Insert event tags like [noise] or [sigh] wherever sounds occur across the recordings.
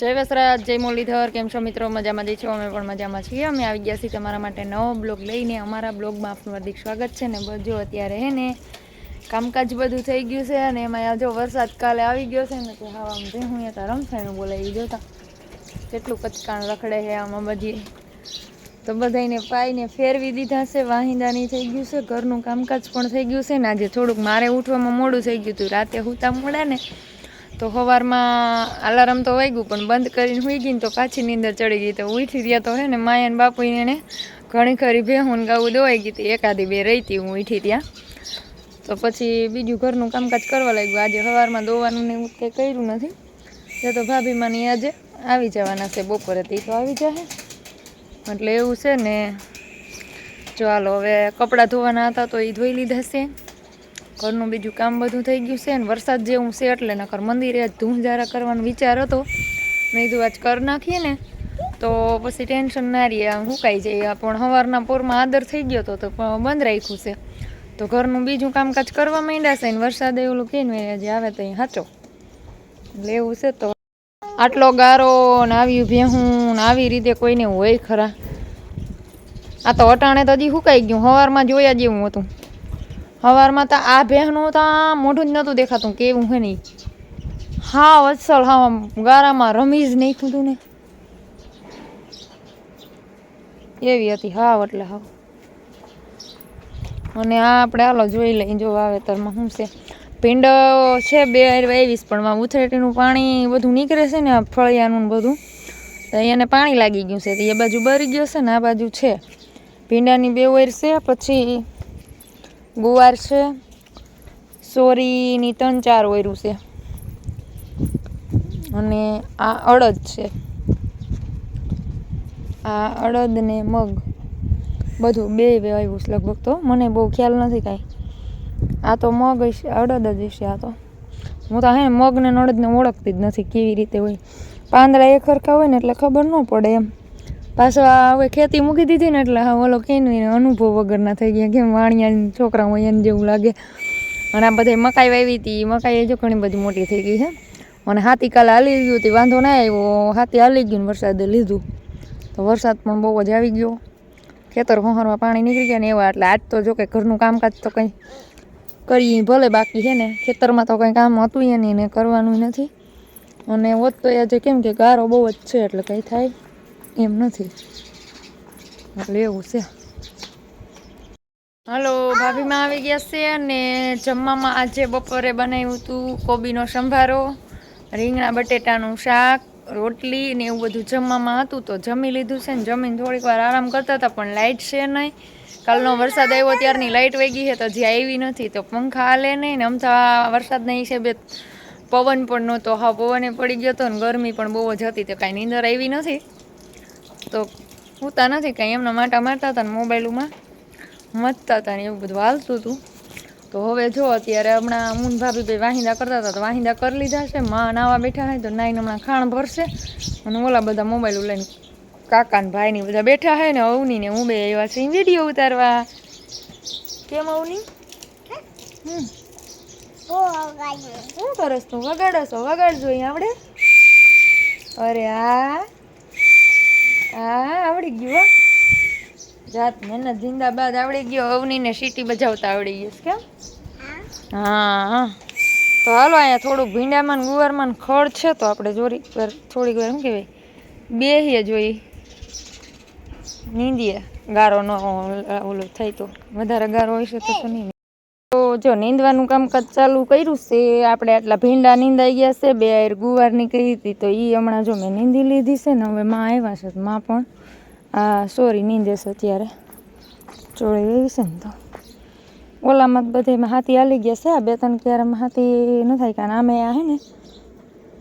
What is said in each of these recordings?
જય વસરાજ, જય મુરલીધર, કેમ છો મિત્રો? મજામાં જઈ છો? અમે પણ મજામાં છીએ. અમે આવી ગયા છીએ તમારા માટે નવો બ્લોગ લઈને. અમારા બ્લોગમાં આપનું હાર્દિક સ્વાગત છે ને બધું અત્યારે હે ને, કામકાજ બધું થઈ ગયું છે અને એમાં જો વરસાદ કાલે આવી ગયો છે ને, તો હા આમ જે હું ત્યાં રમસાયણું બોલાવી જોતા કેટલું કચકાણ રખડે છે આમાં બધી. તો બધાને પાઈને ફેરવી દીધા છે, વાહિંદાની થઈ ગયું છે, ઘરનું કામકાજ પણ થઈ ગયું છે ને, આજે થોડુંક મારે ઉઠવામાં મોડું થઈ ગયું હતું. રાતે હુતા મોડા ને તો સવારમાં અલાર્મ તો વાગ્યું, પણ બંધ કરીને સુઈ ગઈ ને તો પાછી નીંદર ચડી ગઈ. તો ઉઠી ગયા તો હે ને માયાને બાપુ એને ઘણી ખરી ભેહું ગાવું દોવાઈ ગઈ હતી. એકાદી બે રહી હતી હું ઉઠી ત્યાં. તો પછી બીજું ઘરનું કામકાજ કરવા લાગ્યું. આજે સવારમાં દોવાનું ને એવું કંઈ કર્યું નથી. જે તો ભાભીમાંની આજે આવી જવાના છે. બપોરે તે તો આવી જશે એટલે એવું છે ને ચાલો હવે કપડાં ધોવાના હતા તો એ ધોઈ લીધા છે. ઘરનું બીજું કામ બધું થઈ ગયું છે ને વરસાદ જેવું છે એટલે નકર મંદિરે આજ ધૂંધારા કરવાનો વિચાર હતો. નહીં કીધું, આજ કરી નાખીએ ને. તો પછી ટેન્શન ના રહીએ આમ સુકાઈ જાય પણ સવારના પોરમાં આદર થઈ ગયો હતો તો બંધ રાખ્યું છે. તો ઘરનું બીજું કામકાજ કરવા માંડ્યા છે ને વરસાદ એવું કે ને જે આવે તો અહીં સાચો એટલે એવું છે તો આટલો ગારો ને આવ્યું ભેહું ને આવી રીતે કોઈને હોય ખરા. આ તો અટાણે તો હજી હુકાઈ ગયું સવારમાં જોયા જેવું હતું. સવારમાં તો આ ભેહનું તો મોઢું જ નહોતું દેખાતું, કેવું હે નહીં. હા વત્સલ હા ગારામાં રમી જ નહીં ખુદું ને. એવી હતી હાવ એટલે હાવ. અને આ આપણે હાલો જોઈ લઈ જો વાવેતરમાં શું છે. ભીંડ છે બે વાવીસ પણ ઉથરેટીનું પાણી બધું નીકળે છે ને ફળિયાનું બધું. તો એને પાણી લાગી ગયું છે, તો એ બાજુ બરી ગયો છે ને આ બાજુ છે. ભીંડાની બે ઓર છે, પછી ગુવાર છે. સોરીની ત્રણ ચાર ઓયરું છે. અને આ અડદ છે. આ અડદ ને મગ. બધું બે આવ્યું છે લગભગ તો. મને બહુ ખ્યાલ નથી કાંઈ. આ તો મગ હશે, અડદ જ હશે આ તો. હું તો હે મગ ને અડદને ઓળખતી જ નથી કેવી રીતે હોય. પાંદડા એક ખરખા હોય ને એટલે ખબર ન પડે એમ. પાછો આ હવે ખેતી મૂકી દીધી ને એટલે ઓલો ને અનુભવ વગરના થઈ ગયા, કેમ વાણિયા છોકરા હોય એને જેવું લાગે. અને આ બધા મકાઈ વાવી હતી મકાઈ જો ઘણી બધી મોટી થઈ ગઈ છે. અને હાથી કાલે હાલી ગયું હતી વાંધો ના આવ્યો. હાથી હાલી ગયું વરસાદે લીધું. તો વરસાદ પણ બહુ જ આવી ગયો. ખેતર હોહરમાં પાણી નીકળી ગયા ને એવા, એટલે આજ તો જો કે ઘરનું કામકાજ તો કંઈ કરીએ, ભલે બાકી છે ને. ખેતરમાં તો કંઈ કામ હતું ને કરવાનું નથી. અને હોત તો આજે કેમ કે ગારો બહુ જ છે, એટલે કંઈ થાય. એમ નથી. એટલે એવું છે. હલો, ભાભીમાં આવી ગયા છે અને જમવામાં આજે બપોરે બનાવ્યું હતું કોબીનો સંભારો, રીંગણા બટેટાનું શાક, રોટલી ને એવું બધું જમવામાં હતું તો જમી લીધું છે ને જમીને થોડીક વાર આરામ કરતા હતા, પણ લાઇટ છે નહીં. કાલનો વરસાદ આવ્યો ત્યારની લાઇટ વહી છે તો હજી આવી નથી તો પંખા હાલે નહીં ને અમથા વરસાદના હિસાબે પવન પણ નહોતો, હા, પવને પડી ગયો હતો ને ગરમી પણ બહુ જ હતી તો કાંઈ નીંદર આવી નથી. તો પૂતા નથી, કાંઈ એમના માટા મારતા હતા ને મોબાઈલમાં. મચતા હતા ને એવું બધું હાલતું હતું. તો હવે જો અત્યારે હમણાં મૂન ભાભી ભાઈ વાહિંદા કરતા હતા, તો વાહિંદા કરી લીધા છે. માં નાવા બેઠા હોય તો નાઈને હમણાં ખાણ ભરશે. અને ઓલા બધા મોબાઈલ લઈને કાકા ને ભાઈ ની બધા બેઠા હોય ને અવની ને હું બે આવ્યા છે વીડિયો ઉતારવા. કેમ અવની? હમ. શું કરસ તું? વગાડો છો વગાડજો અહીં આપણે અરે આ. આ આવડી ગયું હો. જાત મહેનત જિંદાબાદ આવડી ગયો. અવનીને સીટી બજાવતા આવડી ગયું કેમ? હા હા. તો હાલો, અહીંયા થોડુંક ભીંડામાં ગુવારમાં ખડ છે, તો આપણે જોરી થોડીક વાર, શું કહેવાય? બેહીએ જોઈ. નીંદીએ. ગારો ન ઓલો થાય તો. વધારે ગારો હોય છે તો નહીં જો નીંદવાનું કામકાજ ચાલુ કર્યું છે, આપણે આટલા ભીંડા નીંદાઈ ગયા છે, બે આયર ગુવાર નીકળી હતી, તો એ હમણાં જો મેં નીંદી લીધી છે ને, હવે માં આવ્યા છે માં પણ આ સોરી નીંદે છે અત્યારે. ચોળી એવી છે ને તો. ઓલામાં બધે હાથી હાલી ગયા છે, આ બે ત્રણ ક્યારેમાં હાથી ન થાય, કારણ આમે આ હે ને,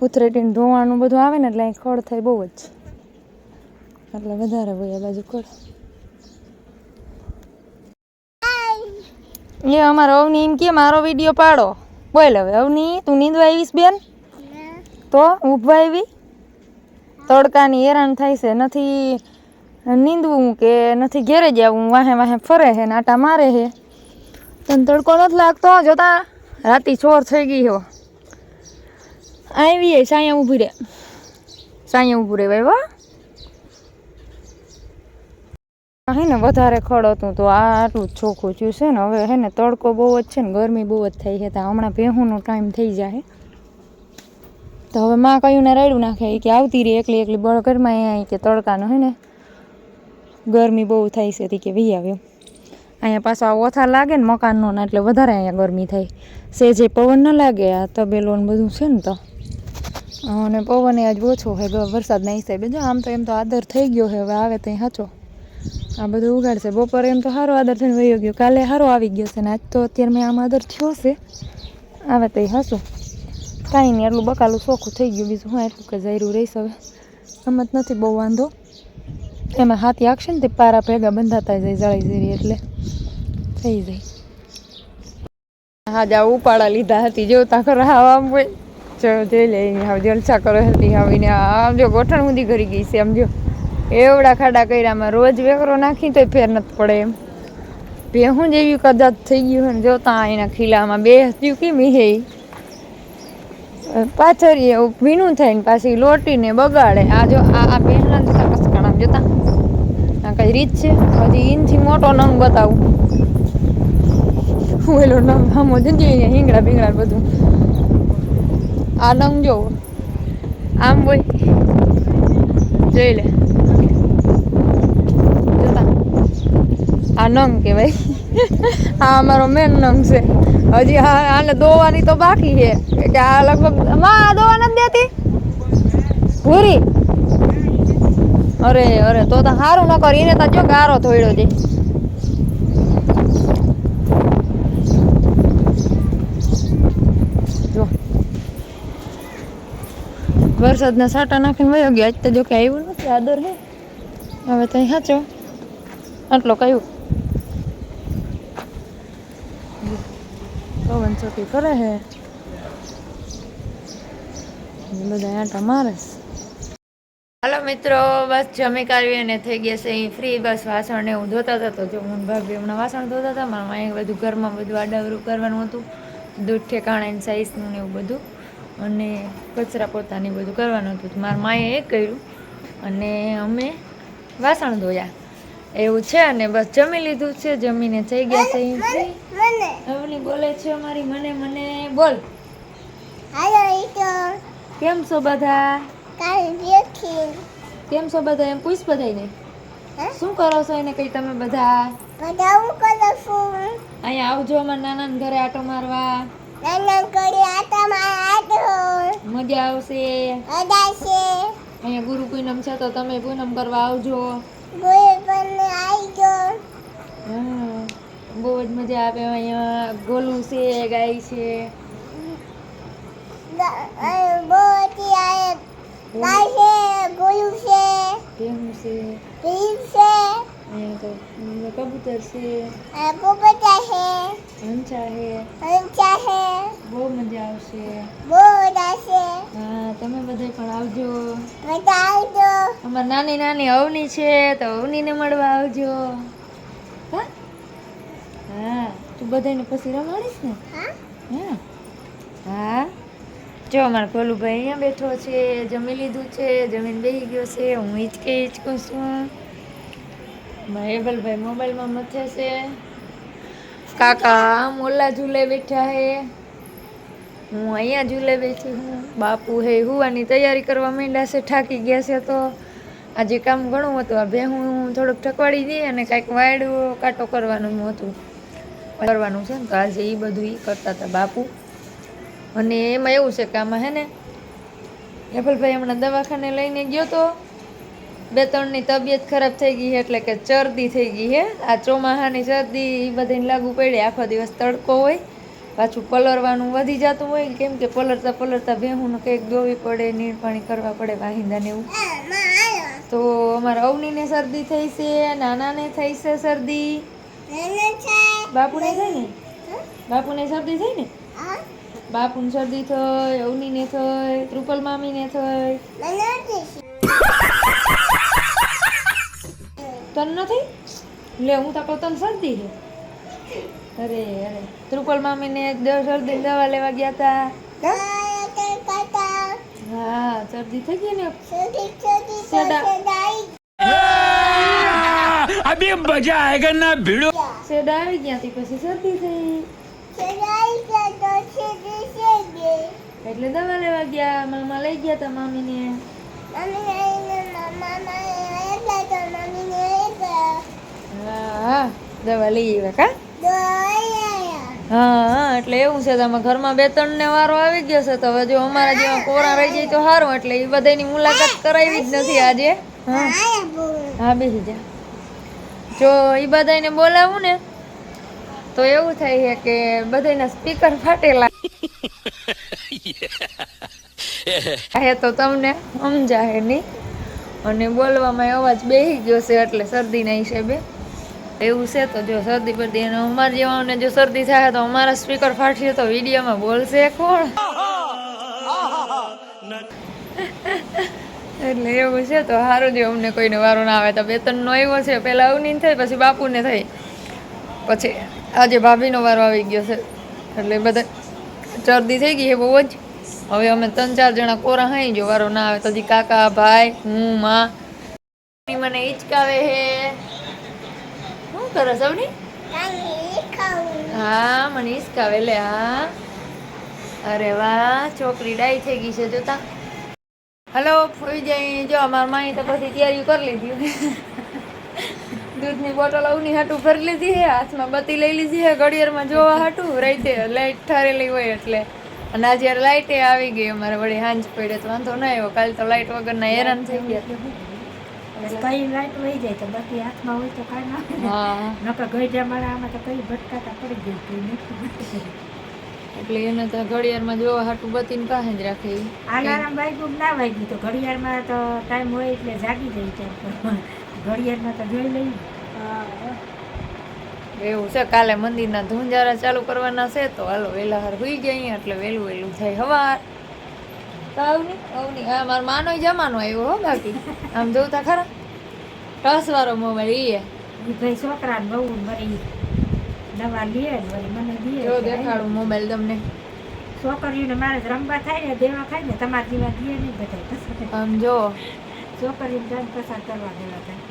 ઉથરેટીને ધોવાનું બધું આવે ને, એટલે અહીં ખડ થાય બહુ જ. એટલે વધારે હોય આ બાજુ ખડ. એ અમારો અવની એમ કે મારો વીડિયો પાડો. બોલ હવે, અવની, તું નીંદવા આવીશ બેન? તો, ઊભા આવી. તડકાની હેરાન થાય છે, નથી નીંદવું કે નથી ઘેરે જવું વાહે વાહે ફરે છે, નાટા મારે છે. તને તડકો નથી લાગતો? જોતા રાતી ચોર થઈ ગઈ હો. આવી સાયા ઊભી રે. સાયા ઊભું રહેવાય વા હે ને વધારે ખડ હતું તો આ આટલું જ ચોખ્ખું થયું છે ને. હવે હે ને તડકો બહુ જ છે ને, ગરમી બહુ જ થઈ છે. તો હમણાં ભેહુંનો ટાઈમ થઈ જાય તો હવે માં કયું ને રાડ્યું નાખે? કે આવતી રહી એકલી એકલી બળગરમાં અહીંયા કે તડકાનો હે ને. ગરમી બહુ થાય છે, તી કે વી આવ્યો અહીંયા પાછો આ ઓથા લાગે ને મકાનનો ને, એટલે વધારે અહીંયા ગરમી થાય. સેજે પવન ન લાગે, આ તબેલો ને બધું છે ને તો. અને પવન એ આજ ઓછો હોય વરસાદ નહીં થાય બીજો આમ તો એમ તો આદર થઈ ગયો હવે આવે ત્યાં સાચો આ બધું ઉગાડશે. બપોરે એમ તો સારો આદર થઈને વયો ગયો. કાલે સારો આવી ગયો છે ને આજ તો અત્યારે મેં આમ આદર થયો છે. આવે તો હસું. કાંઈ નહીં એટલું બકાલું ચોખ્ખું થઈ ગયું. બીજું હું એટલું કે જાયરું રહીશ હવે. એમ જ નથી, બહુ વાંધો. એમાં હાથી આખશે ને તે પારા ભેગા બંધાતા જાય જળી જરી એટલે. થઈ જાય. હા જા ઉપાડા લીધા હતી. જોતા ખરા હા આમ જો જોઈ લે, હવે જલસા કરો હતી આવીને આમ જો ગોઠણ સુધી કરી ગઈ છે, આમ જો. એવડા ખાડા કર્યામાં રોજ વેકરો નાખી તોય ફેર નથી પડે એમ. ભેહું જેવી કદાચ થઈ ગયું હોય ને જોતા એના ખીલામાં બે હસ્યું કેમ હે એવું ભીનું થઈને પાછી લોટીને બગાડે. આ જો આ આ બેનના જોતા કસકણા જોતા આ કઈ રીત છે? હજી ઇનથી મોટો નંગ બતાવું. ઓલો નંગ હમો જઈએ હિંગડા ભીંગડા બધું. આ નંગ જો. આમ બોય જોઈ લે જોતા આ નંગ કહેવાય. આ અમારો મેન નંગ છે. હજી હા, આને દોવાની તો બાકી છે. કે આ લગભગમાં આ દોવા નથી દેતી? ભૂરી? અરે અરે, તો તો સારું ન કરી, એને તો જો ગારો થોડ્યો છે વરસાદના સાટા નાખીને વયો ગયો. આજ તો જો કે આવ્યું નથી, આદર હે. હવે તો સાચો આટલો કયું? પવન ચોકી કરે છે બધા આંટા મારે. હાલો મિત્રો, બસ જમી કાઢવી અને થઈ ગયા છે. અહીં ફ્રી બસ વાસણ ને એવું ધોતા હતા. તો જો હું ભાભી હમણાં વાસણ ધોતા હતા, મારા માએ બધું ઘરમાં બધું આડાવરું કરવાનું હતું. દૂધ ઠેકાણે સાઈઝનું ને એવું બધું. અને કચરા પોતાની બધું કરવાનું હતું. મારા માએ એ કર્યું. અને અમે વાસણ ધોયા. એવું છે અને બસ જમી લીધું છે જમીને થઈ ગયા છે અવની બોલે છે અમારી મને મને બોલ. કેમ છો બધા? કેમ છો બધા? એમ પૂછ બધાને શું કરો છો એને કઈ તમે બધા? બધા હું કરું છું? અહીંયા આવજો અમારા નાના ઘરે આટો મારવા. નાના ઘરે આટો મારવા મજા આવશે. મજા છે અહીંયા ગુરુ પૂનમ છે તો તમે પૂનમ કરવા આવજો. હા બહુ જ મજા આવે અહીંયા. ગોલું છે ગાય છે. ગાય છે. ભેહું છે ભીમ છે કબૂતર છે. પોપટા છે હંચા છે. હંચા છે બહુ મજા આવશે. બોડા છે હા તમે બધા પણ આવજો. બધા આવજો. અમાર નાની નાની અવની છે તો અવનીને મળવા આવજો. તું બધાને પછી રમાડીશ ને? હા. હા? હા. જો અમારા ગોલુભાઈ અહીંયા બેઠો છે જમી લીધું છે જમીન બેસી ગયો છે હું હિંચકે હિંચકું છું. હેબલભાઈ મોબાઈલમાં મથે છે. કાકા આમ ઓલા ઝૂલે બેઠા હે. હું અહીંયા ઝૂલે બેઠી હું. બાપુ હે હુવાની તૈયારી કરવા માંડ્યા છે ઠાકી ગયા છે તો. આજે કામ ઘણું હતું. આ ભેહું થોડુંક ઠકવાડી દઈએ અને કાંઈક વાયડું કાંટો કરવાનું હતું. કરવાનું છે ને, તો આજે એ બધું એ કરતા હતા બાપુ. અને એમાં એવું છે કે આમાં હે ને, હેપલભાઈ હમણાં દવાખાને લઈને ગયો તો બે ત્રણની તબિયત ખરાબ થઈ ગઈ છે, એટલે કે ચરદી થઈ ગઈ છે. આ ચોમાહાની શરદી એ બધાને લાગુ પડે, આખો દિવસ તડકો હોય. પાછું પલરવાનું વધી જતું હોય, કેમ કે પલરતા પલરતા ભેહું કંઈક દોવી પડે નીર પાણી કરવા પડે, વાહિંદાને એવું. તો અમારા અવનીને શરદી થઈ છે, નાનાને થઈ છે શરદી. બાપુને થાય ને? બાપુને શરદી થઈ ને? બાપુને શરદી થઈ અવનીને થઈ ત્રુપલ મામીને થઈ. તન નથી? લે હું તો તન શરદી છે. અરે અરે. ત્રુપલ મામીને શરદી દવા લેવા ગયા હતા હા શરદી થઈ ગઈ ને? અભી મજા આયેગા ના ભીડો? શેડ આવી ગયા તી પછી શરદી થઈ એટલે દવા લેવા ગયા મામા લઈ ગયા તા મામીને દવા લઈ આવ્યા કા? હા હા એટલે એવું છે તમે ઘરમાં બે ત્રણ ને વારો આવી ગયો છે તો હવે જો અમારા જેવા કોરા રહી જાય તો સારું એટલે એ બધાની મુલાકાત કરાવી જ નથી આજે. હા હા બેસી જા. જો એ બધાને બોલાવું ને તો એવું થાય છે કે બધાના સ્પીકર ફાટેલા. [laughs] હે તો તમને સમજાય નહીં. અને બોલવામાં અવાજ બેહી ગયો છે એટલે શરદીના હિસાબે. એવું છે તો જો શરદી પડતી અને અમારા જેવાને જો શરદી થાય તો અમારા સ્પીકર ફાટશે તો વિડીયોમાં બોલશે કોણ? [laughs] એટલે એવું છે તો સારું જો અમને કોઈને વારો ના આવે. તો બે ત્રણનો આવ્યો છે પહેલાં અવની થઈ પછી બાપુને થઈ પછી આજે ભાભીનો વારો આવી ગયો છે. એટલે બધા શરદી થઈ ગઈ છે બહુ જ. હવે અમે ત્રણ ચાર જણા કોરા હાઈ જો વારો ના આવે. તો હજી કાકા, ભાઈ, હું, માં. મને હિચકાવે હે શું કરો સૌની હા, મને હિચકાવે લે, હા. અરે વાહ, છોકરી ડાઈ થઈ ગઈ છે, જોતા. હલો ફોઈ જાય જો અમારા માઈ તો બધી તૈયારી કરી લીધી. દૂધની બોટલ અવની હાટું ભરી લીધી છે હાથમાં બત્તી લઈ લીધી છે ઘડિયાળમાં જોવા હાટું રાઈતે લાઇટ ઠરેલી હોય એટલે. અને આજે લાઇટે આવી ગઈ અમારે વળી હાંજ પડે તો વાંધો ના આવ્યો કાલ તો લાઈટ વગરના હેરાન થઈ ગયા. કઈ લાઈટ વહી જાય તો બાકી હાથમાં હોય તો કાંઈ ના નકર ગઈ નકર મારા આમાં તો કઈ ભટકાતા પડી ગઈ નથી એટલે એને તો ઘડિયાળમાં જોવા હાટું બતીને પાસે જ રાખે ઈ. અલાર્મ વાગ્યું ના વાગ્યું તો ઘડિયાળમાં તો ટાઈમ હોય એટલે જાગી જાય ત્યાં ઘડિયાળમાં તો જોઈ લઈ એવું છે. કાલે મંદિરના ધૂંજારા ચાલુ કરવાના છે તો હાલો વહેલા હાર હોઈ અહીંયા એટલે વહેલું વહેલું થાય હવાર. અવની અવની હા મારો માનો જમાનો આવ્યો હો બાકી. આમ જોતા ખરા. ટસ વાળો મોબાઈલ એ ભાઈ છોકરા બહુ વળી દવા લે વળી મને દે જો દેખાડું મોબાઈલ તમને. છોકરીઓને મારે રમવા થાય ને દેવા ખાય ને તમારા જેવા દે નહીં બધા આમ જો. છોકરીને ટાઈમ પસાર કરવા દેવા થાય.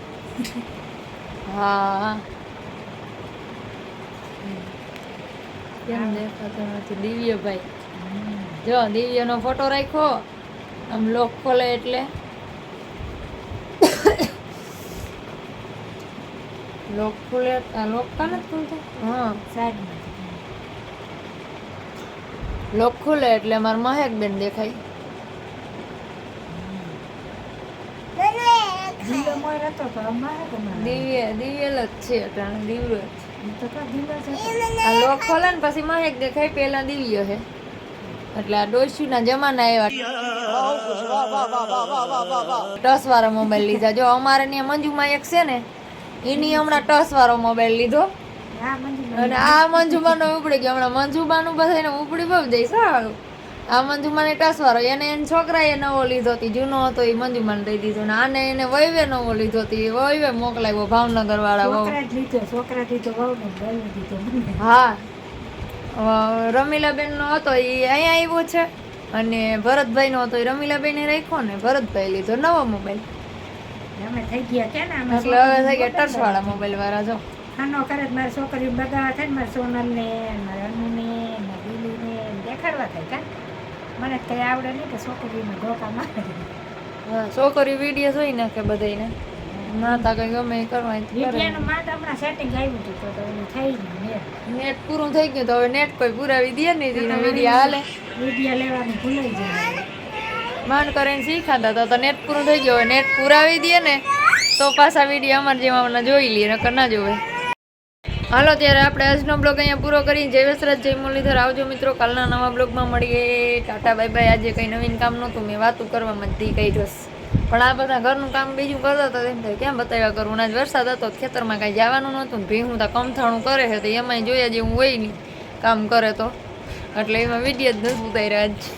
હા. કેમ દેખાતો નથી? દિવ્યભાઈ. જો દિવ્યનો ફોટો રાખ્યો. આમ લોક ખોલે એટલે. લોક ખુલે આ લોક કાને ખોલતો હા. સાઈડમાં લોક ખુલે એટલે અમાર મહેક બેન દેખાય મોર દિવ્ય દિવ્યલ જ છે અટાણે દિવ્ય કા આ લોક ખોલે ને પછી મહેક દેખાય પેલા દિવ્ય હે. એટલે આ ડોશીના જમાના એવા. વાળો મોબાઈલ લીધા. જો અમારે ત્યાં મંજુમાં એક છે ને એની હમણાં ટચ વાળો મોબાઈલ લીધો. અને આ મંજુમાનો ઉપડી ગયો. હમણાં મંજુમાનું બધાને ઉપડી બહુ જઈશ સારું આ. મંજુમાને ટચ વાળો. એને એને છોકરાએ નવો લીધો હતી જૂનો હતો એ મંજુમાને દઈ દીધો. ને આને એને વૈવે નવો લીધો હતી વૈવે મોકલાવ્યો ભાવનગર વાળા છોકરા લીધો છોકરા મને. હા. રમીલાબેનનો હતો. એ અહીંયા આવ્યો છે. અને ભરતભાઈનો હતો. એ રમીલાબેને રાખ્યો ને ભરતભાઈ લીધો નવો મોબાઈલ અમે થઈ ગયા કે ને? એટલે હવે થઈ ગયા ટચ વાળા. મોબાઈલ વાળા જો. ખાનો કરે મારી છોકરીઓ બગાવા થાય ને મારા સોનલને મારા અનુને મારા દિલીને દેખાડવા થાય કા? મને કઈ આવડે નહીં કે છોકરીઓને ધોકા મારે. હા, છોકરી વીડિયો જોઈ નાખે બધાને માતા કઈ ગમે એ કરવા હમણાં સેટિંગ આવ્યું હતું તો એનું થઈ ગયું ને નેટ પૂરું થઈ ગયું તો હવે નેટ કોઈ પુરાવી દે નહીં વીડિયો હાલે. વીડિયો લેવાનું ભૂલાઈ જાય. માંડ કરીને શીખાતા હતા તો નેટ પૂરું થઈ ગયું. હોય નેટ પુરાવી દે ને, તો પાછા વીડિયો અમારે જેવા જોઈ લઈએ, નકર ના જોવે. હાલો, ત્યારે આપણે આજનો બ્લોગ અહીંયા પૂરો કરીને જય વસરાજ, જય મુરલીધર. આવજો મિત્રો, કાલના નવા બ્લોગમાં મળીએ. Tata, bye bye. આજે કંઈ નવીન કામ નહોતું. મેં વાતું કરવામાં જ કહી કઈ પણ આ બધા ઘરનું કામ બીજું કરતા હતા તેમ થાય. ક્યાં બતાવ્યા કરું? આજ વરસાદ હતો, ખેતરમાં કાંઈ જવાનું નહોતું. ભીહું તો, કમથાણું કરે છે તો એમાંય જોયા જેવું હોય નહીં, કામ કરે તો. એટલે એમાં વીડિયો જ નથી ઉતાર્યા આજ.